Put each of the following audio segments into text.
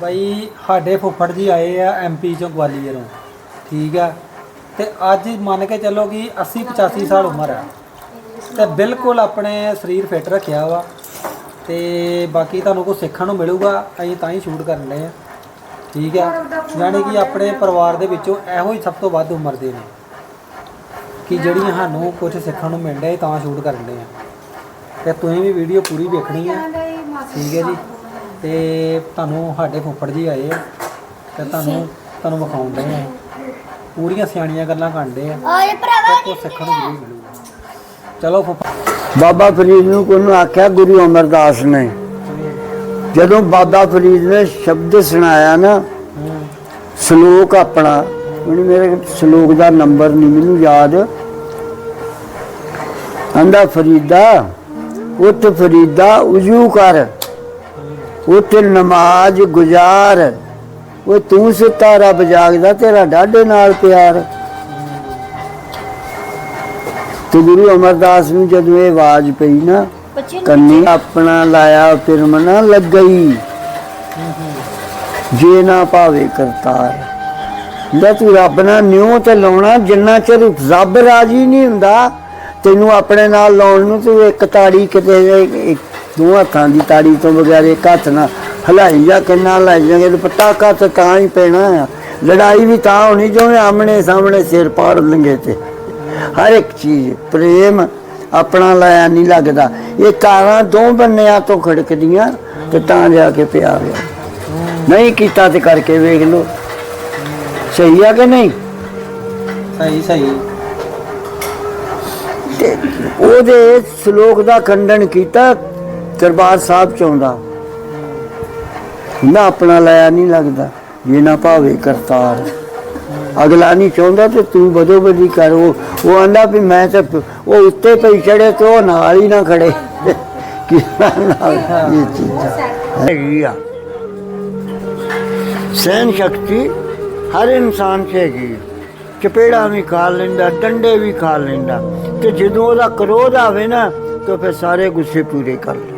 ਬਈ, ਸਾਡੇ ਫੁੱਫੜ ਜੀ ਆਏ ਆ ਐਮਪੀ ਚੋਂ ਗਵਾਲੀਅਰੋਂ ਠੀਕ ਆ। ਤੇ ਅੱਜ ਮੰਨ ਕੇ ਚੱਲੋ ਕਿ 80 85 ਸਾਲ ਉਮਰ ਆ। ਤੇ ਬਿਲਕੁਲ ਆਪਣੇ ਸਰੀਰ ਫਿੱਟ ਰੱਖਿਆ ਵਾ। ਤੇ ਬਾਕੀ ਤੁਹਾਨੂੰ ਕੁਝ ਸਿੱਖਣ ਨੂੰ ਮਿਲੂਗਾ, ਅਸੀਂ ਤਾਂ ਹੀ ਸ਼ੂਟ ਕਰਨ ਲਏ ਆ। ਠੀਕ ਆ, ਯਾਨੀ ਕਿ ਆਪਣੇ ਪਰਿਵਾਰ ਦੇ ਵਿੱਚੋਂ ਇਹੋ ਹੀ ਸਭ ਤੋਂ ਵੱਧ ਉਮਰ ਦੇ ਨੇ। ਕਿ ਜਿਹੜੀਆਂ ਸਾਨੂੰ ਕੁਝ ਸਿੱਖਣ ਨੂੰ ਮਿਲਦਾ ਰਿਹਾ ਤਾਂ ਸ਼ੂਟ ਕਰਨ ਲਏ ਆ। ਤੇ ਤੁਸੀਂ ਵੀ ਵੀਡੀਓ ਪੂਰੀ ਵੇਖਣੀ ਆ। ਠੀਕ ਹੈ ਜੀ। ਤੇ ਤੁਹਾਨੂੰ ਸਾਡੇ ਫੁੱਫੜ ਜੀ ਆਏ ਆ ਤੇ ਤੁਹਾਨੂੰ ਤੁਹਾਨੂੰ ਵਿਖਾਉਂਦੇ ਆ। ਪੂਰੀਆਂ ਸਿਆਣੀਆਂ ਗੱਲਾਂ ਕਰਦੇ ਆ। ਓਏ ਭਰਾਵਾ ਕੁਝ ਸਿੱਖਣ ਨੂੰ ਜ਼ਰੂਰ ਮਿਲੂਗਾ। ਚਲੋ ਫੁੱਫੜ ਬਾਬਾ ਫਰੀਦ ਨੂੰ ਕੋਨੂੰ ਆਖਿਆ ਗੁਰੂ ਅਮਰਦਾਸ ਨੇ। ਜਦੋਂ ਬਾਬਾ ਫਰੀਦ ਨੇ ਸ਼ਬਦ ਸੁਣਾਇਆ ਨਾ ਸ਼ਲੋਕ ਆਪਣਾ ਉਹਨੇ ਮੇਰੇ ਸ਼ਲੋਕ ਦਾ ਨੰਬਰ ਨਹੀਂ ਮੈਨੂੰ ਯਾਦ। ਆਂਦਾ ਫਰੀਦਾ ਉੱਠ ਫਰੀਦਾ ਉਜੂ ਕਰ। ਉੱਠ ਨਮਾਜ਼ ਗੁਜ਼ਾਰ। ਉਹ ਤੂੰ ਸੁੱਤਾ ਰੱਬ ਜਾਗਦਾ ਤੇਰਾ ਡਾਢੇ ਨਾਲ ਪਿਆਰ। ਤੇ ਗੁਰੂ ਅਮਰਦਾਸ ਨੂੰ ਜਦੋਂ ਇਹ ਆਵਾਜ਼ ਪਈ ਨਾ ਕੰਨੀ ਆਪਣਾ ਲਾਇਆ ਫਿਰਮ ਨਾ ਲੱਗਈ। ਜੇ ਨਾ ਭਾਵੇ ਕਰਤਾਰ। ਜੇ ਤੂੰ ਰੱਬ ਨਾਲ ਨਿਉ ਤੇ ਲਾਉਣਾ ਜਿੰਨਾ ਚਿਰ ਰੱਬ ਰਾਜੀ ਨਹੀਂ ਹੁੰਦਾ ਤੈਨੂੰ ਆਪਣੇ ਨਾਲ ਲਾਉਣ ਨੂੰ ਤੂੰ ਇੱਕ ਤਾੜੀ ਕਿਤੇ ਦੋ ਹੱਥਾਂ ਦੀ ਤਾੜੀ ਤੋਂ ਬਗੈਰ ਇੱਕ ਹੱਥ ਨਾਲ ਹਲਾਈ ਜਾ ਕਿੰਨਾ ਲੈ ਜਾਗੇ ਤੇ ਪੱਟਾ ਕੱਤ ਤਾਂ ਹੀ ਪੈਣਾ ਆ। ਲੜਾਈ ਵੀ ਤਾਂ ਹੋਣੀ ਜਿਵੇਂ ਆਮਣੇ ਸਾਹਮਣੇ ਸਿਰ ਪਾੜ ਲੰਗੇ ਤੇ। ਹਰ ਇੱਕ ਚੀਜ਼ ਪ੍ਰੇਮ ਆਪਣਾ ਲਾਇਆ ਨਹੀਂ ਲੱਗਦਾ। ਇਹ ਕਾਰਾਂ ਦੋ ਬੰਨਿਆਂ ਤੋਂ ਖੜਕਦੀਆਂ ਤੇ ਤਾਂ ਜਾ ਕੇ ਪਿਆਰ ਆ ਨਹੀਂ ਕੀਤਾ ਤੇ ਕਰਕੇ ਵੇਖ ਲਓ। ਸਹੀ ਆ ਕਿ ਨਹੀਂ? ਸਹੀ ਸਹੀ। ਤੇ ਉਹਦੇ ਸ਼ਲੋਕ ਦਾ ਖੰਡਨ ਕੀਤਾ ਦਰਬਾਰ ਸਾਹਿਬ ਚ ਆਉਂਦਾ। ਨਾ ਆਪਣਾ ਲਾਇਆ ਨਹੀਂ ਲੱਗਦਾ, ਜੇ ਨਾ ਭਾਵੇ ਕਰਤਾਰ। ਅਗਲਾ ਨਹੀਂ ਚਾਹੁੰਦਾ ਤੇ ਤੂੰ ਬਦੋ ਬਦੀ ਕਰ। ਉਹ ਉਹ ਆਂਦਾ ਵੀ ਮੈਂ ਤਾਂ ਉਹ ਉੱਤੇ ਪਈ ਚੜੇ ਤੇ ਉਹ ਨਾਲ ਹੀ ਨਾ ਖੜੇ। ਕਿ ਨਾਲ? ਇਹ ਚੀਜ਼ਾਂ। ਹੈਗੀ ਆ। ਸਹਿਨ ਸ਼ਕਤੀ ਹਰ ਇਨਸਾਨ 'ਚ ਹੈਗੀ ਆ। ਚਪੇੜਾ ਵੀ ਖਾ ਲੈਂਦਾ, ਡੰਡੇ ਵੀ ਖਾ ਲੈਂਦਾ। ਤੇ ਜਦੋਂ ਉਹਦਾ ਕਰੋਧ ਆਵੇ ਨਾ, ਤਾਂ ਫਿਰ ਸਾਰੇ ਗੁੱਸੇ ਪੂਰੇ ਕਰ ਲੈ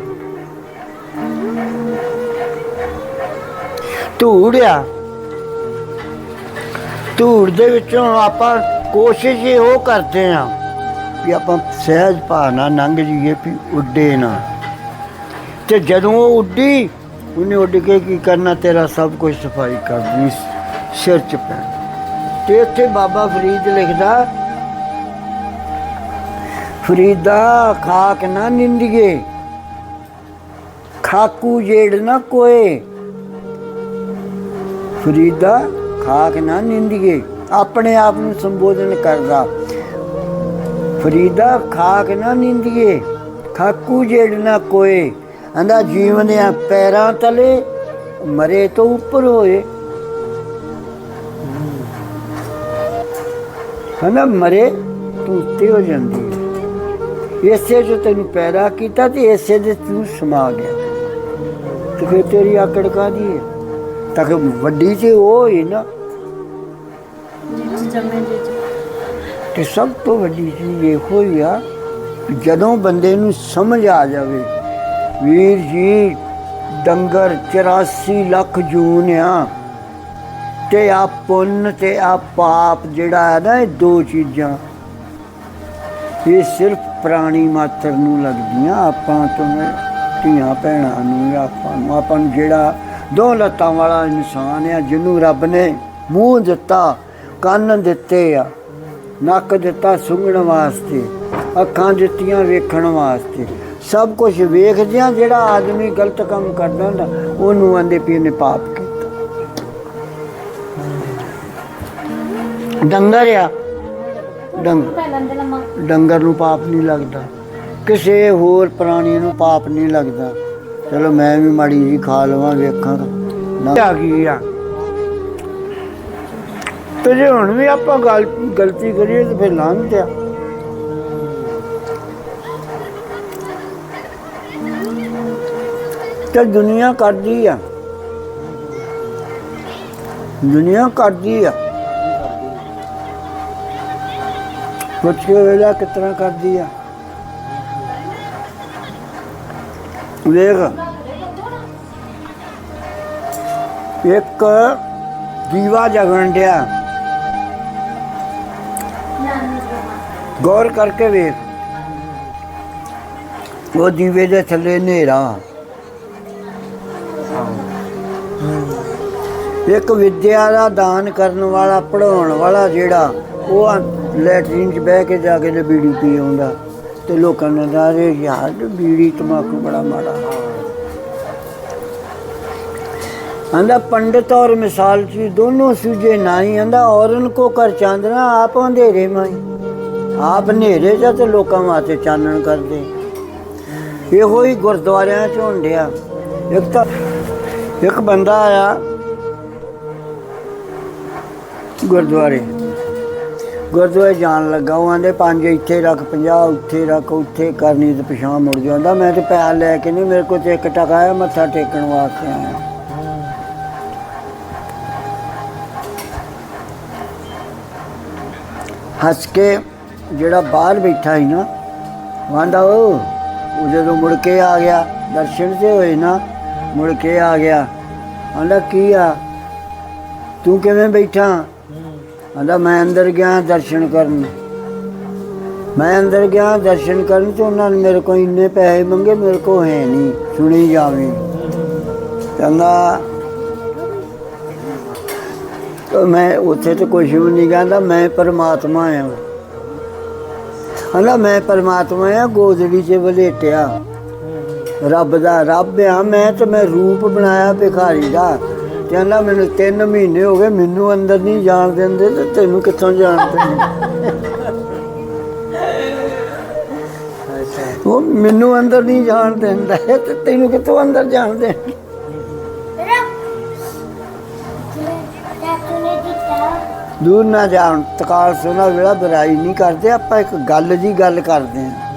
ਧੂੜ ਆ ਧੂੜ ਦੇ ਵਿੱਚੋਂ ਆਪਾਂ ਕੋਸ਼ਿਸ਼ ਇਹ ਉਹ ਕਰਦੇ ਆ ਵੀ ਆਪਾਂ ਸਹਿਜ ਭਾਣਾ ਲੰਘ ਜੀਏ ਵੀ ਉੱਡੇ ਨਾ। ਤੇ ਜਦੋਂ ਉਹ ਉੱਡੀ, ਉਹਨੇ ਉੱਡ ਕੇ ਕੀ ਕਰਨਾ? ਤੇਰਾ ਸਭ ਕੁਝ ਸਫ਼ਾਈ ਕਰ ਦੇਣੀ ਸਿਰ ਚ ਪੈ ਤੇ ਇੱਥੇ ਬਾਬਾ ਫਰੀਦ ਲਿਖਦਾ, ਫਰੀਦਾ ਖਾਕ ਨਾ ਨਿੰਦੀਏ, ਖਾਕੂ ਜੇੜ ਨਾ ਕੋਏ। ਫਰੀਦਾ ਖਾਕ ਨਾ ਨਿੰਦੀਏ, ਆਪਣੇ ਆਪ ਨੂੰ ਸੰਬੋਧਨ ਕਰਦਾ। ਫਰੀਦਾ ਖਾਕ ਨਾ ਨਿੰਦੀਏ, ਖਾਕੂ ਜੇੜ ਨਾ ਕੋਏ। ਆਂਦਾ ਜੀਵਨ ਦੇ ਪੈਰਾਂ ਤਲੇ, ਮਰੇ ਤੋਂ ਉੱਪਰ ਹੋਏ। ਹਨਾ ਮਰੇ ਤੂੰ ਉੱਤੇ ਹੋ ਜਾਂਦੀ। ਹੈ ਇਸੇ ਜੋ ਤੈਨੂੰ ਪੈਦਾ ਕੀਤਾ ਤੇ ਇਸੇ ਦੇ ਤੂੰ ਸਮਾ ਗਿਆ। ਤੇ ਫਿਰ ਤੇਰੀ ਆਕੜ ਕਾਦੀ ਹੈ? ਤਾਂ ਕਿ ਵੱਡੀ ਤੇ ਉਹ ਹੀ ਨਾ। ਤੇ ਸਭ ਤੋਂ ਵੱਡੀ ਚੀਜ਼ ਇਹੋ ਹੀ ਆ ਜਦੋਂ ਬੰਦੇ ਨੂੰ ਸਮਝ ਆ ਜਾਵੇ, ਵੀਰ ਜੀ, ਡੰਗਰ 84 ਲੱਖ ਜੂਨ ਆ, ਤੇ ਆ ਪੁੰਨ ਤੇ ਆ ਪਾਪ ਜਿਹੜਾ ਹੈ ਨਾ, ਇਹ ਦੋ ਚੀਜ਼ਾਂ। ਇਹ ਸਿਰਫ ਪ੍ਰਾਣੀ ਮਾਤਰ ਨੂੰ ਲੱਗਦੀਆਂ, ਆਪਾਂ ਤੋਂ ਧੀਆਂ ਭੈਣਾਂ ਨੂੰ ਜਾਂ ਆਪਾਂ ਨੂੰ ਆਪਾਂ ਨੂੰ ਜਿਹੜਾ ਦੋ ਲੱਤਾਂ ਵਾਲਾ ਇਨਸਾਨ ਆ, ਜਿਹਨੂੰ ਰੱਬ ਨੇ ਮੂੰਹ ਦਿੱਤਾ, ਕੰਨ ਦਿੱਤੇ ਆ, ਨੱਕ ਦਿੱਤਾ ਸੁੰਘਣ ਵਾਸਤੇ, ਅੱਖਾਂ ਦਿੱਤੀਆਂ ਵੇਖਣ ਵਾਸਤੇ। ਸਭ ਕੁਝ ਵੇਖਦਿਆਂ ਜਿਹੜਾ ਆਦਮੀ ਗਲਤ ਕੰਮ ਕਰਦਾ ਹੁੰਦਾ, ਉਹਨੂੰ ਆਂਦੇ ਪੀ ਨੇ ਪਾਪ ਕੀਤਾ। ਡੰਗਰ ਆ। ਡੰਗ ਡੰਗਰ ਨੂੰ ਪਾਪ ਨਹੀਂ ਲੱਗਦਾ। ਕਿਸੇ ਹੋਰ ਪ੍ਰਾਣੀ ਨੂੰ ਪਾਪ ਨਹੀਂ ਲੱਗਦਾ। ਚਲੋ ਮੈਂ ਵੀ ਮਾੜੀ ਜੀ ਖਾ ਲਵਾਂ ਵੇਖਾਂ ਨਾ। ਆ ਗਈ ਆ। ਤੇ ਜੇ ਹੁਣ ਵੀ ਆਪਾਂ ਗਲ ਗਲਤੀ ਕਰੀਏ ਤੇ ਫਿਰ ਲਾਂਘ ਆ। ਤੇ ਦੁਨੀਆ ਕਰਦੀ ਆ। ਦੁਨੀਆ ਕਰਦੀ ਆ। ਪੁੱਛ ਕੇ ਵੇਲਾ ਕਿਤਨਾ ਕਰਦੀ ਆ। ਵੇਖ ਇੱਕ ਦੀਵਾ ਜਗਣ ਡਿਆ। ਗੌਰ ਕਰਕੇ ਵੇਖ। ਉਹ ਦੀਵੇ ਦੇ ਥੱਲੇ ਹਨੇਰਾ। ਇੱਕ ਵਿਦਿਆ ਦਾ ਦਾਨ ਕਰਨ ਵਾਲਾ ਪੜਾਉਣ ਵਾਲਾ ਜਿਹੜਾ, ਉਹ ਲੈਟਰੀਨ 'ਚ ਬਹਿ ਕੇ ਜਾ ਕੇ ਤੇ ਬੀੜੀ ਪੀ ਆਉਂਦਾ। ਤੇ ਲੋਕਾਂ ਨੇ ਦਾਰੇ ਯਾਰ ਬੀੜੀ ਤਮਾਕੂ ਬੜਾ ਮਾੜਾ। ਆਂਦਾ ਪੰਡਤ ਔਰ ਮਿਸਾਲ ਸੀ ਦੋਨੋਂ ਸੁਝੇ ਨਹੀਂ ਆਂਦਾ ਔਰਨ ਕੋ ਕਰ ਚਾਂਦਨਾ, ਆਪ ਅੰਧੇਰੇ ਮਾਈ। ਆਪ ਹਨੇਰੇ ਚ ਤੇ ਲੋਕਾਂ ਵਾਸਤੇ ਚਾਨਣ ਕਰਦੇ। ਇਹੋ ਹੀ ਗੁਰਦੁਆਰਿਆਂ ਚ ਹੁੰਦਿਆ ਇੱਕ ਤਾਂ ਇੱਕ ਬੰਦਾ ਆਇਆ ਗੁਰਦੁਆਰੇ। ਗੁਰਦੁਆਰੇ ਜਾਣ ਲੱਗਾ, ਉਹ ਆਂਦੇ ਪੰਜ ਇੱਥੇ ਰੱਖ 50 ਉੱਥੇ ਰੱਖ, ਉੱਥੇ ਕਰਨੀ ਤੇ ਪਿਛਾਂ ਮੁੜ ਜਾਂਦਾ। ਮੈਂ ਤੇ ਪੈਸਾ ਲੈ ਕੇ ਨਹੀਂ, ਮੇਰੇ ਕੋਲ ਤੇ ਇੱਕ ਟਕਾ ਆਇਆ, ਮੱਥਾ ਟੇਕਣ ਵਾਸਤੇ ਆਇਆ। ਹੱਸ ਕੇ ਜਿਹੜਾ ਬਾਹਰ ਬੈਠਾ ਸੀ ਨਾ ਵਾਂਦਾ ਉਹ ਉਹ ਜਦੋਂ ਮੁੜ ਕੇ ਆ ਗਿਆ, ਦਰਸ਼ਨ ਤੇ ਹੋਏ ਨਾ, ਮੁੜ ਕੇ ਆ ਗਿਆ। ਆਂਦਾ ਕੀ ਆ? ਤੂੰ ਕਿਵੇਂ ਬੈਠਾ? ਕਹਿੰਦਾ ਮੈਂ ਅੰਦਰ ਗਿਆ ਦਰਸ਼ਨ ਕਰਨ। ਮੈਂ ਅੰਦਰ ਗਿਆ ਦਰਸ਼ਨ ਕਰਨ ਤੇ ਉਹਨਾਂ ਨੇ ਮੇਰੇ ਕੋਲ ਇੰਨੇ ਪੈਸੇ ਮੰਗੇ, ਮੇਰੇ ਕੋਲ ਹੈ ਨਹੀਂ, ਸੁਣੀ ਜਾਵੇ। ਕਹਿੰਦਾ ਤਾਂ ਮੈਂ ਉੱਥੇ ਤੇ ਕੁਝ ਵੀ ਨਹੀਂ ਕਹਿੰਦਾ, ਮੈਂ ਪਰਮਾਤਮਾ ਆ। ਹਨਾ ਮੈਂ ਪਰਮਾਤਮਾ ਆ, ਗੋਦੜੀ 'ਚ ਵਲੇਟਿਆ। ਰੱਬ ਦਾ ਰੱਬ ਆ, ਮੈਂ ਤੇ ਮੈਂ ਰੂਪ ਬਣਾਇਆ ਭਿਖਾਰੀ ਦਾ। ਕਹਿੰਦਾ ਮੈਨੂੰ 3 ਮਹੀਨੇ ਹੋ ਗਏ, ਮੈਨੂੰ ਅੰਦਰ ਨਹੀਂ ਜਾਣ ਦਿੰਦੇ ਤੇ ਤੈਨੂੰ ਕਿੱਥੋਂ ਜਾਣ ਦੇਣਗੇ ਉਹ ਮੈਨੂੰ ਅੰਦਰ ਨਹੀਂ ਜਾਣ ਦਿੰਦਾ ਤੇ ਤੈਨੂੰ ਕਿੱਥੋਂ ਅੰਦਰ ਜਾਣ ਦੇਣਗੇ ਦੂਰ ਨਾ ਜਾਣ ਤਕਾਲ ਸੋਨਾ ਵੇਲਾ ਬੁਰਾਈ ਨਹੀਂ ਕਰਦੇ, ਆਪਾਂ ਇੱਕ ਗੱਲ ਦੀ ਗੱਲ ਕਰਦੇ ਹਾਂ।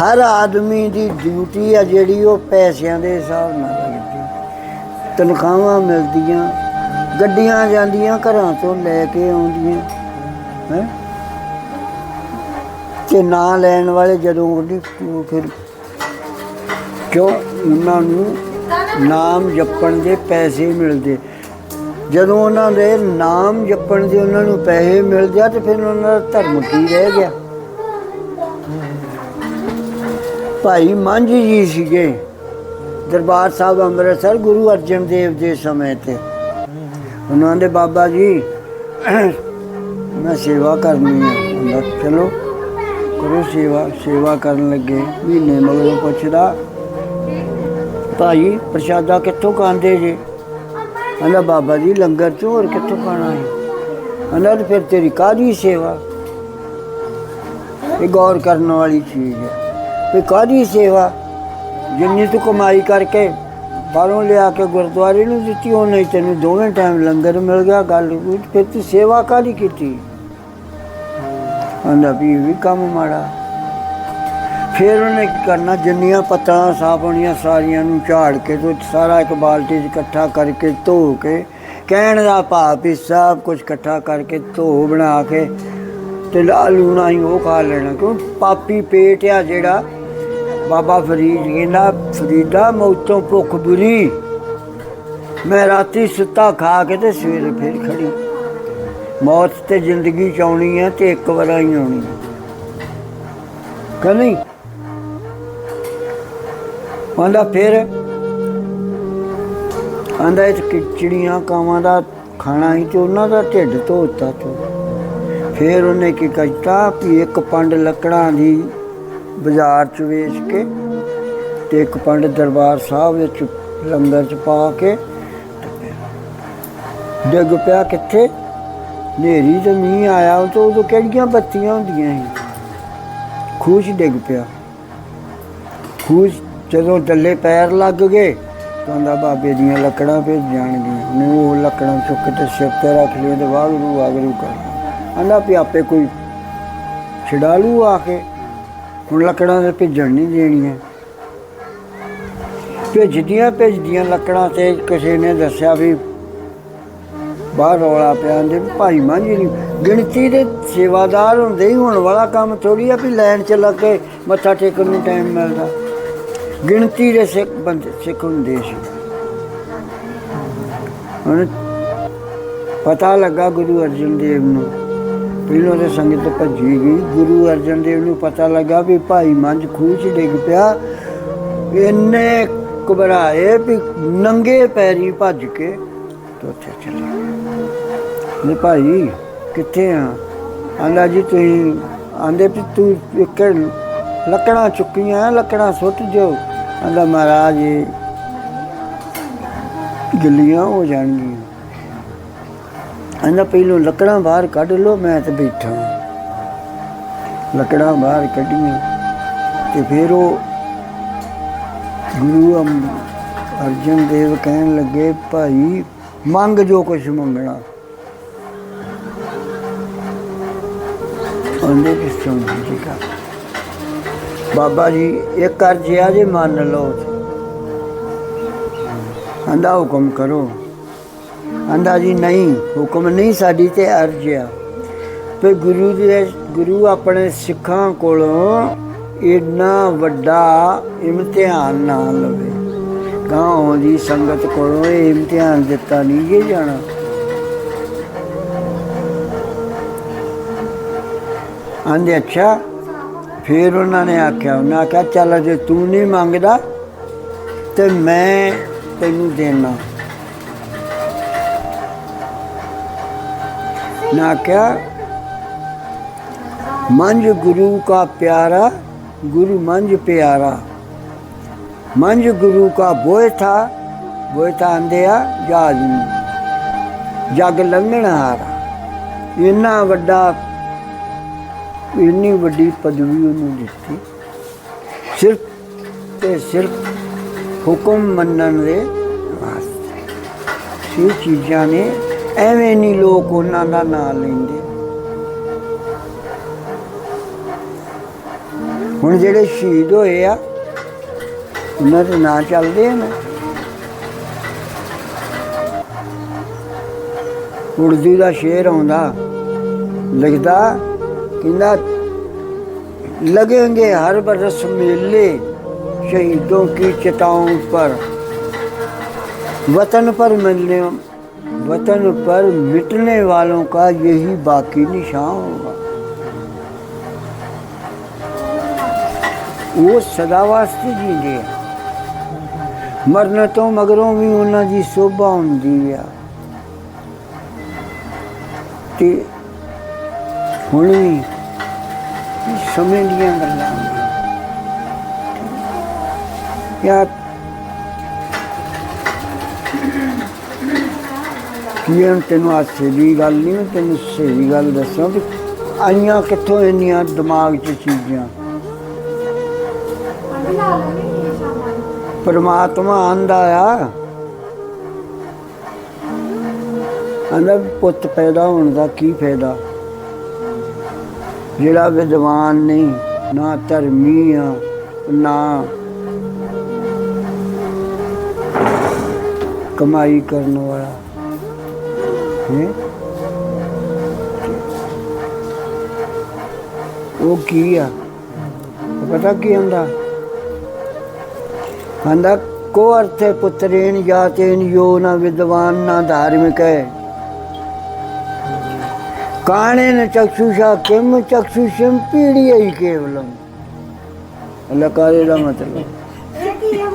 ਹਰ ਆਦਮੀ ਦੀ ਡਿਊਟੀ ਆ ਜਿਹੜੀ ਉਹ ਪੈਸਿਆਂ ਦੇ ਹਿਸਾਬ ਨਾਲ ਲੱਗਦੀ ਤਨਖਾਹਾਂ ਮਿਲਦੀਆਂ, ਗੱਡੀਆਂ ਜਾਂਦੀਆਂ, ਘਰਾਂ ਤੋਂ ਲੈ ਕੇ ਆਉਂਦੀਆਂ, ਹੈ? ਤੇ ਨਾਂ ਲੈਣ ਵਾਲੇ ਜਦੋਂ ਉਹਦੀ ਫਿਰ ਕਿਉਂ ਉਹਨਾਂ ਨੂੰ ਨਾਮ ਜਪਣ ਦੇ ਪੈਸੇ ਮਿਲਦੇ? ਜਦੋਂ ਉਹਨਾਂ ਦੇ ਨਾਮ ਜਪਣ ਦੇ ਉਹਨਾਂ ਨੂੰ ਪੈਸੇ ਮਿਲ ਗਿਆ ਤੇ ਫਿਰ ਉਹਨਾਂ ਦਾ ਧਰਮ ਕੀ ਰਹਿ ਗਿਆ? ਭਾਈ ਮੰਝ ਜੀ ਸੀਗੇ। ਦਰਬਾਰ ਸਾਹਿਬ ਅੰਮ੍ਰਿਤਸਰ ਗੁਰੂ ਅਰਜਨ ਦੇਵ ਦੇ ਸਮੇਂ ਤੇ। ਉਹਨਾਂ ਦੇ ਬਾਬਾ ਜੀ, ਮੈਂ ਸੇਵਾ ਕਰਨੀ ਹੈ ਉਹਨਾਂ ਚਲੋ ਕਰੋ ਸੇਵਾ ਸੇਵਾ ਕਰਨ ਲੱਗੇ। ਮਹੀਨੇ ਮਗਰੋਂ ਪੁੱਛਦਾ, ਭਾਈ, ਪ੍ਰਸ਼ਾਦਾ ਕਿੱਥੋਂ ਖਾਂਦੇ ਜੇ? ਕਹਿੰਦਾ, ਬਾਬਾ ਜੀ, ਲੰਗਰ ਚੋਂ ਹੋਰ ਕਿੱਥੋਂ ਖਾਣਾ ਹੈ? ਕਹਿੰਦਾ ਫਿਰ ਤੇਰੀ ਕਾਦੀ ਸੇਵਾ? ਇਹ ਗੌਰ ਕਰਨ ਵਾਲੀ ਚੀਜ਼ ਹੈ। ਵੀ ਕਾਦੀ ਸੇਵਾ? ਜਿੰਨੀ ਤੂੰ ਕਮਾਈ ਕਰਕੇ ਬਾਹਰੋਂ ਲਿਆ ਕੇ ਗੁਰਦੁਆਰੇ ਨੂੰ ਦਿੱਤੀ, ਉਹ ਨਹੀਂ ਤੈਨੂੰ ਦੋਵੇਂ ਟਾਈਮ ਲੰਗਰ ਮਿਲ ਗਿਆ, ਗੱਲ ਫਿਰ ਤੂੰ ਸੇਵਾ ਕਾਦੀ ਕੀਤੀ? ਕਹਿੰਦਾ ਵੀ ਵੀ ਕੰਮ ਮਾੜਾ। ਫਿਰ ਉਹਨੇ ਕੀ ਕਰਨਾ, ਜਿੰਨੀਆਂ ਪੱਤਲਾਂ ਸਾਫ਼ ਹੋਣੀਆਂ, ਸਾਰੀਆਂ ਨੂੰ ਝਾੜ ਕੇ ਤੇ ਸਾਰਾ ਇੱਕ ਬਾਲਟੀ 'ਚ ਇਕੱਠਾ ਕਰਕੇ ਧੋ ਕੇ, ਕਹਿਣ ਦਾ ਭਾਵ ਵੀ ਸਭ ਕੁਝ ਇਕੱਠਾ ਕਰਕੇ ਧੋ ਬਣਾ ਕੇ ਤੇ ਲਾਲੂ ਨਾਲ ਹੀ ਉਹ ਖਾ ਲੈਣਾ, ਕਿਉਂ? ਪਾਪੀ ਪੇਟ ਆ ਜਿਹੜਾ ਬਾਬਾ ਫਰੀਦ ਕਹਿੰਦਾ ਫਰੀਦਾ ਮੌਤੋਂ ਭੁੱਖ ਬੁਰੀ ਮੈਂ ਰਾਤੀ ਸੁੱਤਾ ਖਾ ਕੇ ਤੇ ਸਵੇਰੇ ਫਿਰ ਖੜੀ। ਮੌਤ ਤੇ ਜ਼ਿੰਦਗੀ ਚ ਆਉਣੀ ਹੈ ਤੇ ਇੱਕ ਵਾਰ ਹੀ ਆਉਣੀ ਹੈ ਨਹੀਂ? ਆਂਦਾ ਫਿਰ? ਆਂਦਾ ਇਹ ਚਿੜੀਆਂ ਕਾਵਾਂ ਦਾ ਖਾਣਾ ਹੀ ਤੇ ਉਹਨਾਂ ਦਾ ਢਿੱਡ ਧੋਤਾ ਤੂੰ। ਫਿਰ ਉਹਨੇ ਕੀ ਕੀਤਾ ਕਿ ਇੱਕ ਪੰਡ ਲੱਕੜਾਂ ਦੀ ਬਾਜ਼ਾਰ ਚ ਵੇਚ ਕੇ ਤੇ ਇੱਕ ਪੰਡ ਦਰਬਾਰ ਸਾਹਿਬ ਵਿੱਚ ਲੰਗਰ ਚ ਪਾ ਕੇ ਡਿੱਗ ਪਿਆ ਕਿੱਥੇ? ਨੇਰੀ ਤੇ ਮੀਂਹ ਆਇਆ ਉਹ ਤੋਂ ਉਦੋਂ ਕਿਹੜੀਆਂ ਬੱਤੀਆਂ ਹੁੰਦੀਆਂ ਸੀ? ਖੂਜ ਡਿੱਗ ਪਿਆ। ਖੂਜ ਜਦੋਂ ਥੱਲੇ ਪੈਰ ਲੱਗ ਗਏ ਕਹਿੰਦਾ ਬਾਬੇ ਦੀਆਂ ਲੱਕੜਾਂ ਭੇਜ ਜਾਣਗੀਆਂ। ਉਹਨੇ ਉਹ ਲੱਕੜਾਂ ਚੁੱਕ ਕੇ ਸਿਰ ਤੇ ਰੱਖ ਲਈ ਤੇ ਵਾਗਰੂ ਵਾਗਰੂ ਕਰ। ਕਹਿੰਦਾ ਵੀ ਆਪੇ ਕੋਈ ਛਡਾਲੂ ਆ ਕੇ ਹੁਣ ਲੱਕੜਾਂ ਦੇ ਭਿੱਜਣ ਨਹੀਂ ਦੇਣੀਆਂ। ਭੇਜਦੀਆਂ ਭੇਜਦੀਆਂ ਲੱਕੜਾਂ ਤੇ ਕਿਸੇ ਨੇ ਦੱਸਿਆ ਵੀ ਬਾਹਰ ਰੌਲਾ ਪਿਆ ਦੇ ਭਾਈ ਮਾਂਜੀ ਨਹੀਂ। ਗਿਣਤੀ ਦੇ ਸੇਵਾਦਾਰ ਹੁੰਦੇ ਹੀ ਹੋਣ ਵਾਲਾ ਕੰਮ ਥੋੜੀ ਆ ਵੀ ਲੈਣ ਚ ਲੱਗ ਕੇ ਮੱਥਾ ਟੇਕਣ ਨੂੰ ਟਾਈਮ ਮਿਲਦਾ। ਗਿਣਤੀ ਦੇ ਸਿੱਖ ਬੰਦੇ ਸਿੱਖ ਹੁੰਦੇ ਸੀ। ਹੁਣ ਪਤਾ ਲੱਗਾ ਗੁਰੂ ਅਰਜਨ ਦੇਵ ਨੂੰ ਪਹਿਲੋਂ ਤੇ ਸੰਗਤ ਭੱਜੀ ਗਈ। ਗੁਰੂ ਅਰਜਨ ਦੇਵ ਨੂੰ ਪਤਾ ਲੱਗਾ ਵੀ ਭਾਈ ਮੰਝ ਖੂਹ 'ਚ ਡਿੱਗ ਪਿਆ। ਇੰਨੇ ਘਬਰਾਏ ਵੀ ਨੰਗੇ ਪੈਰੀ ਭੱਜ ਕੇ ਉੱਥੇ ਚਲੇ ਗਏ। ਨੇ ਭਾਈ, ਕਿੱਥੇ ਆ? ਆਂਦਾ, ਜੀ, ਤੁਸੀਂ ਆਂਦੇ ਵੀ ਤੂੰ ਇੱਕ ਲੱਕੜਾਂ ਚੁੱਕੀਆਂ, ਲੱਕੜਾਂ ਸੁੱਟ ਦਿਓ ਆਂਦਾ, ਮਹਾਰਾਜ ਗਿੱਲੀਆਂ ਹੋ ਜਾਣਗੀਆਂ। ਕਹਿੰਦਾ ਪਹਿਲੋਂ ਲੱਕੜਾਂ ਬਾਹਰ ਕੱਢ ਲੋ ਮੈਂ ਤੇ ਬੈਠਾ ਲੱਕੜਾਂ ਬਾਹਰ ਕੱਢੀਆਂ ਤੇ ਫਿਰ ਉਹ ਗੁਰੂ ਅਰਜਨ ਦੇਵ ਕਹਿਣ ਲੱਗੇ, ਭਾਈ, ਮੰਗ ਜੋ ਕੁਛ ਮੰਗਣਾ। ਉਹਨੇ ਕਿ ਸੁਣ ਜੀ ਕਾ ਬਾਬਾ ਜੀ ਇਹ ਕਰ ਜਿਆ ਜੇ ਮੰਨ ਲਓ। ਆਂਦਾ, ਹੁਕਮ ਕਰੋ। ਆਂਦਾ ਜੀ, ਨਹੀਂ, ਹੁਕਮ ਨਹੀਂ ਸਾਡੀ ਤੇ ਅਰਜ਼ ਆ। ਤੇ ਗੁਰੂ ਦੇ, ਗੁਰੂ ਆਪਣੇ ਸਿੱਖਾਂ ਕੋਲੋਂ ਇੰਨਾ ਵੱਡਾ ਇਮਤਿਹਾਨ ਨਾ ਲਵੇ। ਗਾਉਂ ਦੀ ਸੰਗਤ ਕੋਲੋਂ ਇਹ ਇਮਤਿਹਾਨ ਦਿੱਤਾ ਨਹੀਂ ਜੇ ਜਾਣਾ। ਆਂਦੇ, ਅੱਛਾ। ਫਿਰ ਉਹਨਾਂ ਨੇ ਆਖਿਆ, ਉਹਨਾਂ ਆਖਿਆ, ਚੱਲ ਜੇ ਤੂੰ ਨਹੀਂ ਮੰਗਦਾ ਤੇ ਮੈਂ ਤੈਨੂੰ ਦੇਣਾ। ਨਾ ਕਿਹਾ। ਮੰਝ ਗੁਰੂ ਕਾ ਪਿਆਰਾ, ਗੁਰੂ ਮੰਜ ਪਿਆਰਾ। ਮੰਝ ਗੁਰੂ ਕਾ ਬੋਏ ਥਾ ਬੋਏ ਥਾ ਅੰਦਿਆ ਜਹਾਜ਼ ਨੂੰ। ਜਗ ਲੰਘਣ ਹਾਰਾ। ਇੰਨਾ ਵੱਡਾ, ਇੰਨੀ ਵੱਡੀ ਪਦਵੀ ਉਹਨੂੰ ਦਿੱਤੀ। ਸਿਰਫ ਤੇ ਸਿਰਫ ਹੁਕਮ ਮੰਨਣ ਦੇ ਵਾਸਤੇ। ਇਹ ਚੀਜ਼ਾਂ ਨੇ ਐਵੇਂ ਨਹੀਂ ਲੋਕ ਉਹਨਾਂ ਦਾ ਨਾਂ ਲੈਂਦੇ ਹੁਣ ਜਿਹੜੇ ਸ਼ਹੀਦ ਹੋਏ ਆ ਉਹਨਾਂ ਦੇ ਨਾਂ ਚੱਲਦੇ ਆ ਨਾ ਉਰਦੂ ਦਾ ਸ਼ੇਰ ਆਉਂਦਾ ਲਿਖਦਾ ਕਹਿੰਦਾ लगेंगे हर बरस मेले शहीदों की चिताओं पर वतन पर मिलने वतन पर मिटने वालों का यही बाकी निशान होगा ਉਹ ਸਦਾ ਵਾਸਤੇ ਜੀਂਦੇ ਆ ਮਰਨ ਤੋਂ ਮਗਰੋਂ ਵੀ ਉਹਨਾਂ ਦੀ ਸੋਭਾ ਹੁੰਦੀ ਆ ਤੇ ਹੁਣ ਵੀ ਸਮੇਂ ਦੀਆਂ ਗੱਲਾਂ ਨੇ ਕੀ ਹੁਣ ਤੈਨੂੰ ਆਸੇ ਦੀ ਗੱਲ ਨਹੀਂ ਮੈਂ ਤੈਨੂੰ ਸਹੀ ਗੱਲ ਦੱਸਾਂ ਵੀ ਆਈਆਂ ਕਿੱਥੋਂ ਇੰਨੀਆਂ ਦਿਮਾਗ 'ਚ ਚੀਜ਼ਾਂ? ਪਰਮਾਤਮਾ ਆਂਦਾ ਆ। ਆਂਦਾ ਪੁੱਤ ਪੈਦਾ ਹੋਣ ਦਾ ਕੀ ਫਾਇਦਾ? ਜਿਹੜਾ ਵਿਦਵਾਨ ਨਹੀਂ, ਨਾ ਧਰਮੀ ਆ, ਨਾ ਕਮਾਈ ਕਰਨ ਵਾਲਾ। ਉਹ ਕੀ ਆ? ਪਤਾ ਕੀ ਹੁੰਦਾ? ਹੰਦਾ ਕੋ ਅਰਥੇ ਪੁੱਤਰੇਨ ਜਾਤੇਨ ਯੋ ਨਾ ਵਿਦਵਾਨ ਨਾ ਧਾਰਮਿਕ ਹੈ। ਕਾਣੇ ਨ ਚਕਸ਼ੁਸ਼ਾ, ਕਿਮ ਚਕਸ਼ੁਸ਼ਮ ਪੀੜੀਏ ਕੇਵਲਮ ਲਕਾਰੇ ਦਾ ਮਤਲਬ।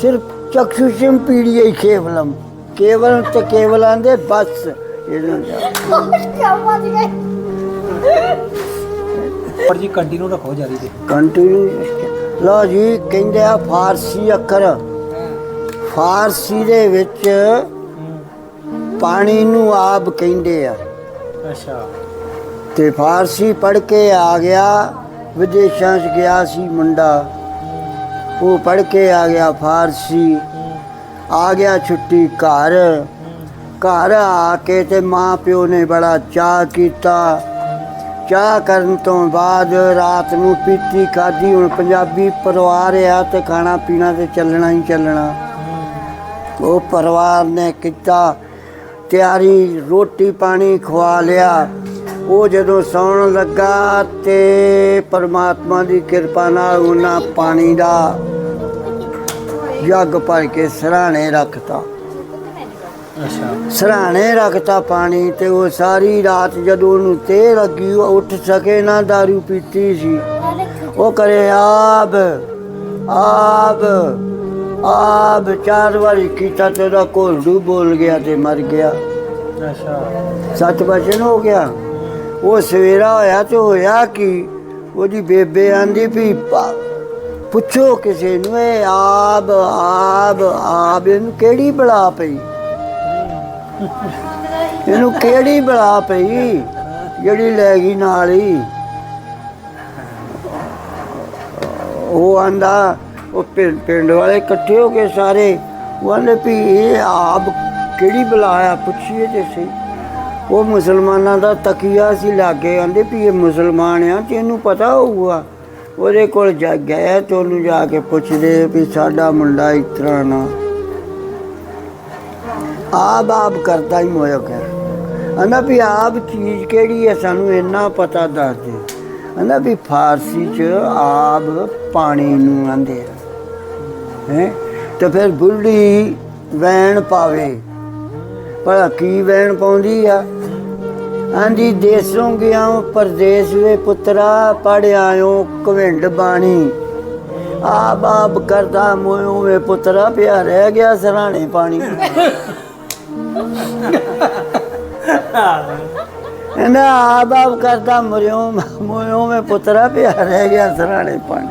ਸਿਰਫ ਚਕਸ਼ੁਸ਼ਮ ਪੀੜੀ ਹੀ ਕੇਵਲਮ। ਕੇਵਲ ਤੇ ਕੇਵਲਾਂ ਦੇ ਬਸ ਇਹਨਾਂ ਦਾ। ਪਰ ਜੀ ਕੰਟੀਨਿਊ ਰੱਖੋ ਜਾਰੀ ਤੇ। ਕੰਟੀਨਿਊ ਲਓ ਜੀ ਕਹਿੰਦੇ ਆ ਫਾਰਸੀ ਅੱਖਰ। ਫਾਰਸੀ ਦੇ ਵਿੱਚ ਪਾਣੀ ਨੂੰ ਆਬ ਕਹਿੰਦੇ ਆ। ਅੱਛਾ। ਤੇ ਫਾਰਸੀ ਪੜ੍ਹ ਕੇ ਆ ਗਿਆ ਵਿਦੇਸ਼ਾਂ 'ਚ ਗਿਆ ਸੀ ਮੁੰਡਾ। ਉਹ ਪੜ੍ਹ ਕੇ ਆ ਗਿਆ ਫਾਰਸੀ, ਆ ਗਿਆ ਛੁੱਟੀ ਘਰ। ਘਰ ਆ ਕੇ ਤੇ ਮਾਂ ਪਿਓ ਨੇ ਬੜਾ ਚਾਹ ਕੀਤਾ। ਚਾਹ ਕਰਨ ਤੋਂ ਬਾਅਦ ਰਾਤ ਨੂੰ ਪੀਤੀ ਖਾਦੀ ਹੁਣ ਪੰਜਾਬੀ ਪਰਿਵਾਰ ਆ ਤੇ ਖਾਣਾ ਪੀਣਾ ਤੇ ਚੱਲਣਾ ਹੀ ਚੱਲਣਾ। ਉਹ ਪਰਿਵਾਰ ਨੇ ਕੀਤਾ, ਤਿਆਰੀ ਰੋਟੀ ਪਾਣੀ ਖਵਾ ਲਿਆ। ਉਹ ਜਦੋਂ ਸੌਣ ਲੱਗਾ ਤੇ ਪਰਮਾਤਮਾ ਦੀ ਕਿਰਪਾ ਨਾਲ ਉਹਨਾਂ ਪਾਣੀ ਦਾ ਜੱਗ ਭਰ ਕੇ ਸਰਾਣੇ ਰੱਖਤਾ। ਅੱਛਾ। ਸਰਾਣੇ ਰੱਖਤਾ ਪਾਣੀ ਤੇ ਉਹ ਸਾਰੀ ਰਾਤ ਜਦੋਂ ਉਹਨੂੰ ਤੇ ਲੱਗੀ ਉਹ ਉੱਠ ਸਕੇ ਨਾ दारू ਪੀਤੀ ਸੀ। ਉਹ ਕਰੇ ਆਬ ਆਬ ਆਬ ਚਾਰ ਵਾਰੀ ਕੀਤਾ ਤੇ ਉਹਦਾ ਘੋਲਡੂ ਬੋਲ ਗਿਆ ਤੇ ਮਰ ਗਿਆ। ਅੱਛਾ। ਸੱਚ ਬਚਨ ਹੋ ਗਿਆ। ਉਹ ਸਵੇਰਾ ਹੋਇਆ ਤੇ ਹੋਇਆ ਕਿ? ਉਹਦੀ ਬੇਬੇ ਆਂਦੀ ਵੀ ਪੁੱਛੋ ਕਿਸੇ ਨੂੰ, ਇਹ ਆਬ ਆਬ ਆਬ, ਇਹਨੂੰ ਕਿਹੜੀ ਬਲਾ ਪਈ? ਇਹਨੂੰ ਕਿਹੜੀ ਬਲਾ ਪਈ, ਜਿਹੜੀ ਲੈ ਗਈ ਨਾਲ ਹੀ? ਉਹ ਆਂਦਾ, ਉਹ ਪਿੰਡ ਵਾਲੇ ਇਕੱਠੇ ਹੋ ਕੇ ਸਾਰੇ, ਉਹ ਆਂਦੇ ਵੀ, ਇਹ ਆਪ ਕਿਹੜੀ ਬਲਾ ਆ? ਪੁੱਛੀਏ ਤੇ ਸਹੀ। ਉਹ ਮੁਸਲਮਾਨਾਂ ਦਾ ਤਕੀਆ ਸੀ, ਲਾਗੇ ਆਂਦੇ ਵੀ ਇਹ ਮੁਸਲਮਾਨ ਆ ਤੇ ਇਹਨੂੰ ਪਤਾ ਹੋਊਗਾ। ਉਹਦੇ ਕੋਲ ਜਾ ਗਏ ਤੇ ਉਹਨੂੰ ਜਾ ਕੇ ਪੁੱਛਦੇ ਵੀ ਸਾਡਾ ਮੁੰਡਾ ਇਸ ਤਰ੍ਹਾਂ ਨਾ। ਆਬ ਆਬ ਕਰਦਾ ਹੀ ਮੋਇਆ ਕਰ ਅੰਨਾ ਵੀ ਆਬ ਚੀਜ਼ ਕਿਹੜੀ ਹੈ ਸਾਨੂੰ ਇੰਨਾ ਪਤਾ ਦੱਸ ਦੇ। ਅੰਨਾ ਵੀ ਫਾਰਸੀ ਚ ਆਬ ਪਾਣੀ ਨੂੰ ਆਂਦੇ ਆ। ਹੈ? ਤੇ ਫਿਰ ਬੁੱਢੀ ਵੈਣ ਪਾਵੇ। ਪਰ ਕੀ ਵੈਣ ਪਾਉਂਦੀ ਆ? ਆਂਦੀ ਦੇਸੋਂ ਗਿਆ ਪਰਦੇਸ ਵੇ ਪੁੱਤਰਾ ਪੜ ਆਇਓ ਕਵਿੰਡ ਬਾਣੀ। ਆਬ ਆਬ ਕਰਦਾ ਮੋਇਓ ਵੇ ਪੁੱਤਰਾ, ਪਿਆ ਰਹਿ ਗਿਆ ਸਰਾਣੇ ਪਾਣੀ। ਇਹਨਾਂ ਆਪ ਆਬ ਕਰਦਾ ਮਰਿਓ ਮੋਇਓ ਵੇ ਪੁੱਤਰਾ, ਪਿਆ ਰਹਿ ਗਿਆ ਸਰਾਣੇ ਪਾਣੀ।